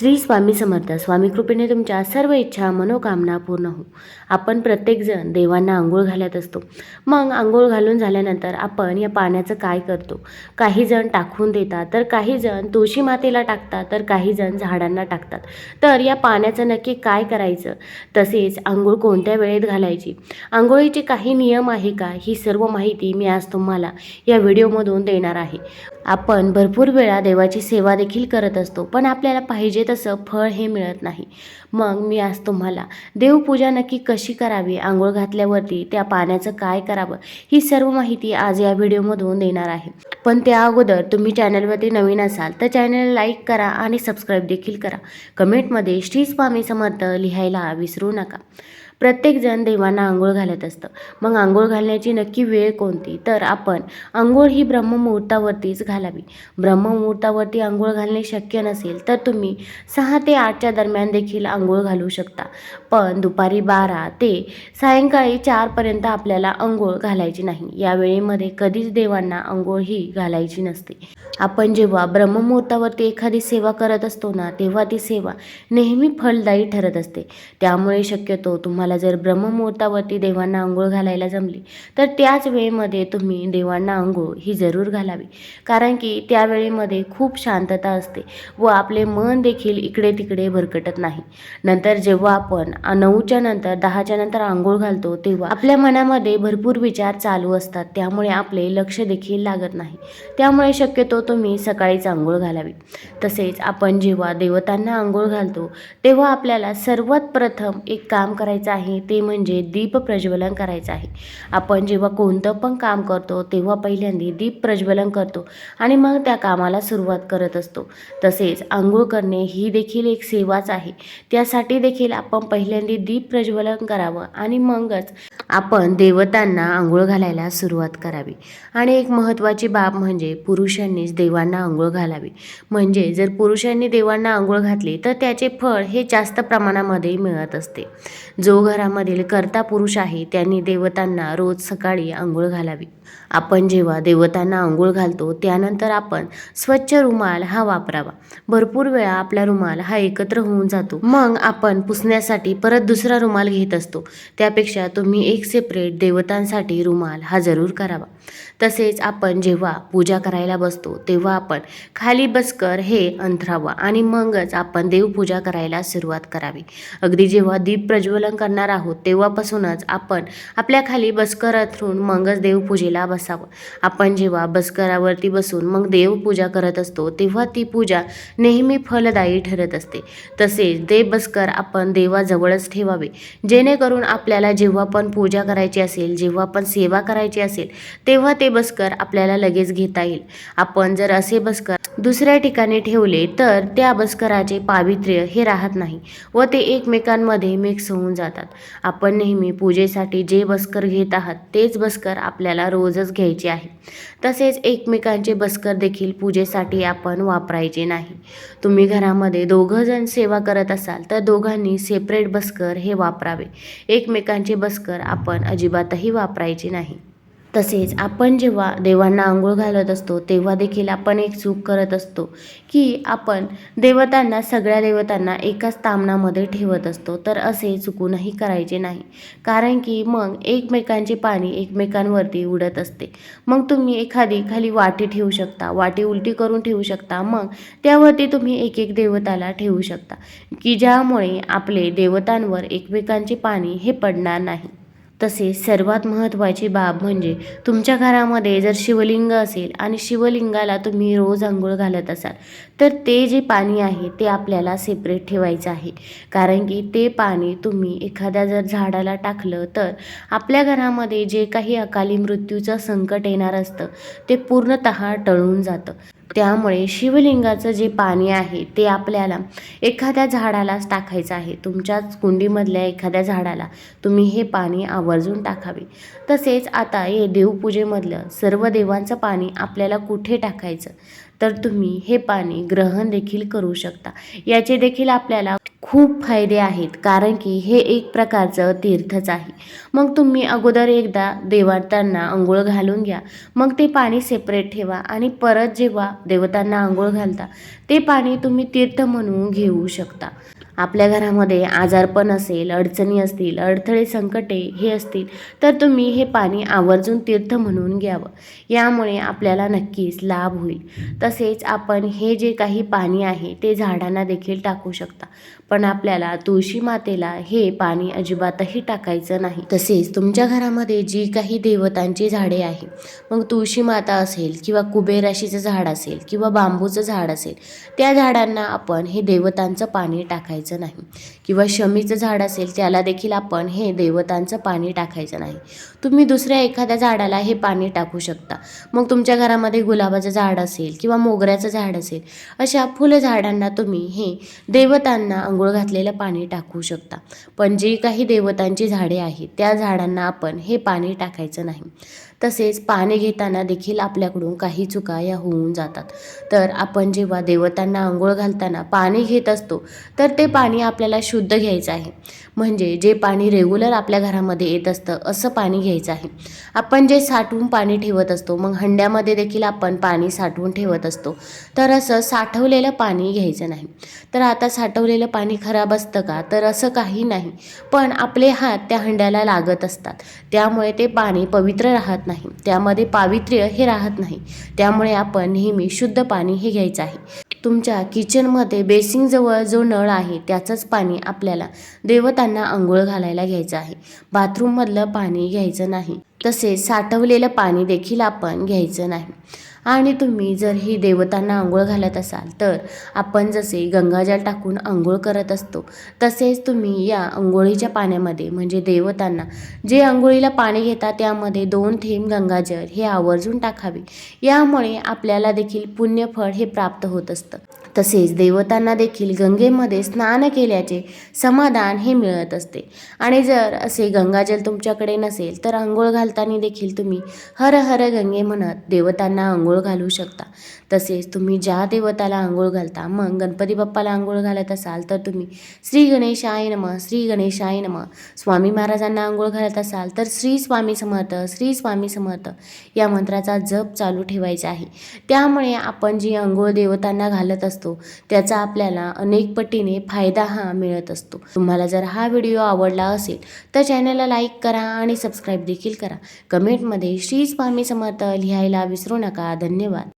श्री स्वामी समर्थ स्वामी कृपेने तुमच्या सर्व इच्छा मनोकामना पूर्ण हो आपण प्रत्येकजण देवांना आंघोळ घालत असतो. मग आंघोळ घालून झाल्यानंतर आपण या पाण्याचं काय करतो? काही जण टाकून देतात तर काही जण तुळशी मातेला टाकतात तर काही जण झाडांना टाकतात. तर या पाण्याचं नक्की काय करायचं? तसेच आंघोळ कोणत्या वेळेत घालायची? आंघोळीचे काही नियम आहे का? ही सर्व माहिती मी आज तुम्हाला या व्हिडिओमधून देणार आहे. आपण भरपूर वेळा देवाची सेवा देखील करत असतो पण आपल्याला पाहिजे तसं फळ हे मिळत नाही. मग मी आज तुम्हाला देवपूजा नक्की कशी करावी आंघोळ घातल्यावरती त्या पाण्याचं काय करावं ही सर्व माहिती आज या व्हिडिओमधून देणार आहे. पण त्या अगोदर तुम्ही चॅनलवरती नवीन असाल तर चॅनल लाईक करा आणि सबस्क्राईब देखील करा. कमेंटमध्ये श्री स्वामी समर्थ लिहायला विसरू नका. प्रत्येकजण देवांना आंघोळ घालत असतं. मग आंघोळ घालण्याची नक्की वेळ कोणती? तर आपण आंघोळ ही ब्रह्ममुहूर्तावरतीच घालावी. ब्रह्ममुहूर्तावरती आंघोळ घालणे शक्य नसेल तर तुम्ही सहा ते आठच्या दरम्यान देखील आंघोळ घालू शकता. पण दुपारी बारा ते सायंकाळी चारपर्यंत आपल्याला आंघोळ घालायची नाही. या वेळेमध्ये कधीच देवांना आंघोळ ही घालायची नसते. आपण जेव्हा ब्रह्ममुहूर्तावरती एखादी सेवा करत असतो ना तेव्हा ती सेवा नेहमी फलदायी ठरत असते. त्यामुळे शक्यतो तुम्हाला जर ब्रह्ममुहूर्तावरती देवांना आंघोळ घालायला जमली तर त्याच वेळेमध्ये तुम्ही देवांना आंघोळ ही जरूर घालावी. कारण की त्यावेळेमध्ये खूप शांतता असते व आपले मन देखील इकडे तिकडे भरकटत नाही. नंतर जेव्हा आपण नऊच्या नंतर दहाच्या नंतर आंघोळ घालतो तेव्हा आपल्या मनामध्ये भरपूर विचार चालू असतात. त्यामुळे आपले लक्ष देखील लागत नाही. त्यामुळे शक्यतो तुम्ही सकाळीच आंघोळ घालावी. तसेच आपण जेव्हा देवतांना आंघोळ घालतो तेव्हा आपल्याला सर्वात प्रथम एक काम करायचं आहे. ते म्हणजे दीप प्रज्वलन करायचं आहे. आपण जेव्हा कोणतं पण काम करतो तेव्हा पहिल्यांदा दीप प्रज्वलन करतो आणि मग त्या कामाला सुरुवात करत असतो. तसेच आंघोळ करणे ही देखील एक सेवाच आहे. त्यासाठी देखील आपण पहिल्यांदा दीप प्रज्वलन करावं आणि मगच आपण देवतांना आंघोळ घालायला सुरुवात करावी. आणि एक महत्त्वाची बाब म्हणजे पुरुषांनीच देवांना आंघोळ घालावी. म्हणजे जर पुरुषांनी देवांना आंघोळ घातली तर त्याचे फळ हे जास्त प्रमाणामध्ये मिळत असते. जो घरामधील कर्ता पुरुष आहे. त्यांनी देवतांना रोज सकाळी आंघोळ घालावी. आपण जेव्हा देवतांना आंघोळ घालतो त्यानंतर आपण स्वच्छ रुमाल हा वापरावा. भरपूर वेळा आपला रुमाल हा एकत्र होऊन जातो. मग आपण पुसण्यासाठी परत दुसरा रुमाल घेत असतो. त्यापेक्षा तुम्ही एक सेपरेट देवतांसाठी रुमाल हा जरूर करावा. तसेच आपण जेव्हा पूजा करायला बसतो तेव्हा आपण खाली बसकर हे अंथरावं आणि मगच आपण देवपूजा करायला सुरुवात करावी. अगदी जेव्हा दीप प्रज्वलन करणार आहोत तेव्हापासूनच आपण आपल्या खाली बसकर अंथरून मगच देवपूजेला बसावं. आपण जेव्हा बसकरावरती बसून मग देवपूजा करत असतो तेव्हा ती पूजा नेहमी फलदायी ठरत असते. तसेच ते बसकर आपण देवाजवळच ठेवावे. जेणेकरून आपल्याला जेव्हा पण पूजा करायची असेल जेव्हा पण सेवा करायची असेल तेव्हा ते बसकर आपल्याला लगेच घेता येईल. आपण जर असे बसकर दुसऱ्या ठिकाणी ठेवले तर त्या बसकराचे पावित्र्य हे राहत नाही व ते एकमेकांमध्ये मिक्स होऊन जातात. आपण नेहमी पूजेसाठी जे बसकर घेत आहात तेच बसकर आपल्याला रोज रोजच घ्यायची आहे. तसेच एकमेकांचे बसकर देखील पूजेसाठी आपण वापरायचे नाही. तुम्ही घरामध्ये दोघंजण सेवा करत असाल तर दोघांनी सेपरेट बसकर हे वापरावे. एकमेकांचे बसकर आपण अजिबातही वापरायचे नाही. तसेच आपण जेव्हा देवांना आंघोळ घालत असतो तेव्हा देखील आपण एक चूक करत असतो की आपण देवतांना सगळ्या देवतांना एकाच तामणामध्ये ठेवत असतो. तर असे चुकूनही करायचे नाही. कारण की मग एकमेकांचे पाणी एकमेकांवरती उडत असते. मग तुम्ही एखादी खाली वाटी ठेवू शकता वाटी उलटी करून ठेवू शकता. मग त्यावरती तुम्ही एक एक देवताला ठेवू शकता की ज्यामुळे आपले देवतांवर एकमेकांचे पाणी हे पडणार नाही. तसेच सर्वात महत्त्वाची बाब म्हणजे तुमच्या घरामध्ये जर शिवलिंग असेल आणि शिवलिंगाला तुम्ही रोज आंघोळ घालत असाल तर ते जे पाणी आहे ते आपल्याला सेपरेट ठेवायचं आहे. कारण की ते पाणी तुम्ही एखाद्या जर झाडाला टाकलं तर आपल्या घरामध्ये जे काही अकाली मृत्यूचं संकट येणार असतं ते पूर्णतः टळून जातं. त्यामुळे शिवलिंगाचं जे पाणी आहे ते आपल्याला एखाद्या झाडालाच टाकायचं आहे. तुमच्याच कुंडीमधल्या एखाद्या झाडाला तुम्ही हे पाणी आवर्जून टाकावे. तसेच आता हे देवपूजेमधलं सर्व देवांचं पाणी आपल्याला कुठे टाकायचं? तर तुम्ही हे पाणी ग्रहण देखील करू शकता. याचे देखील आपल्याला खूप फायदे आहेत कारण की हे एक प्रकारचं तीर्थच आहे. मग तुम्ही अगोदर एकदा देवतांना आंघोळ घालून घ्या. मग ते पाणी सेपरेट ठेवा आणि परत जेव्हा देवतांना आंघोळ घालता ते पाणी तुम्ही तीर्थ म्हणून घेऊ शकता. आपल्या घरामध्ये आजारपण असेल अडचणी असतील अडथळे संकटे हे असतील तर तुम्ही हे पाणी आवर्जून तीर्थ म्हणून घ्यावं. यामुळे आपल्याला नक्कीच लाभ होईल. तसेच आपण हे जे काही पाणी आहे ते झाडांना देखील टाकू शकता. पण आपल्याला तुळशी मातेला हे पाणी अजिबातही टाकायचं नाही. तसेच तुमच्या घरामध्ये जी काही देवतांची झाडे आहे मग तुळशी माता असेल किंवा कुबेराशीचं झाड असेल किंवा बांबूचं झाड असेल त्या झाडांना आपण हे देवतांचं पाणी टाकायचं नाही. किंवा शमीचं झाड असेल त्याला देखील आपण हे देवतांचं पाणी टाकायचं नाही. तुम्ही दुसऱ्या एखाद्या झाडाला हे पाणी टाकू शकता. मग तुमच्या घरामध्ये गुलाबाचं झाड असेल किंवा मोगऱ्याचं झाड असेल अशा फुलझाडांना तुम्ही हे देवतांना आंघोळ घातलेलं पाणी टाकू शकता. पण जी काही देवतांची झाडे आहेत त्या झाडांना आपण हे पाणी टाकायचं नाही. तसेच पाणी घेताना देखील आपल्याकडून काही चुका या होऊन जातात. तर आपण जेव्हा देवतांना आंघोळ घालताना पाणी घेत असतो तर ते पाणी आपल्याला शुद्ध घ्यायचं आहे. म्हणजे जे पाणी रेग्युलर आपल्या घरामध्ये येत असतं असं पाणी घ्यायचं आहे. आपण जे साठवून पाणी ठेवत असतो मग हंड्यामध्ये देखील आपण पाणी साठवून ठेवत असतो. तर असं साठवलेलं पाणी घ्यायचं नाही. तर आता साठवलेलं पाणी खराब असतं का? तर असं काही नाही. पण आपले हात त्या हंड्याला लागत असतात. त्यामुळे ते पाणी पवित्र राहत नाही. त्यामध्ये पावित्र्य हे राहत नाही. त्यामुळे आपण नेहमी शुद्ध पाणी हे घ्यायचं आहे. तुमच्या किचनमध्ये बेसिंगजवळ जो नळ आहे त्याचंच पाणी आपल्याला देवतांना आंघोळ घालायला घ्यायचं आहे. बाथरूममधलं पाणी घ्यायचं नाही. तसेच साठवलेलं पाणी देखील आपण घ्यायचं नाही. आणि तुम्ही जर ही देवतांना आंघोळ घालत असाल तर आपण जसे गंगाजल टाकून आंघोळ करत असतो तसेच तुम्ही या आंघोळीच्या पाण्यामध्ये म्हणजे देवतांना जे आंघोळीला पाणी घेता त्यामध्ये दोन थेंब गंगाजल हे आवर्जून टाकावे. यामुळे आपल्याला देखील पुण्यफळ हे प्राप्त होत असतं. तसेच देवतांना देखील गंगेमध्ये स्नान केल्याचे समाधान हे मिळत असते. आणि जर असे गंगाजल तुमच्याकडे नसेल तर आंघोळ घालताना देखील तुम्ही हर हर गंगे म्हणत देवतांना आंघोळ आंघोळ घालू शकता. तसेच तुम्ही ज्या देवताला आंघोळ घालता मग गणपती बाप्पाला आंघोळ घालत असाल तर तुम्ही श्री गणेशाय नम श्री गणेशाय नम. स्वामी महाराजांना आंघोळ घालत असाल तर श्री स्वामी समर्थ श्री स्वामी समर्थ या मंत्राचा जप चालू ठेवायचा आहे. त्यामुळे आपण जी आंघोळ देवतांना घालत असतो त्याचा आपल्याला अनेक पटीने फायदा हा मिळत असतो. तुम्हाला जर हा व्हिडिओ आवडला असेल तर चॅनलला लाईक करा आणि सबस्क्राईब देखील करा. कमेंटमध्ये श्री स्वामी समर्थ लिहायला विसरू नका. धन्यवाद.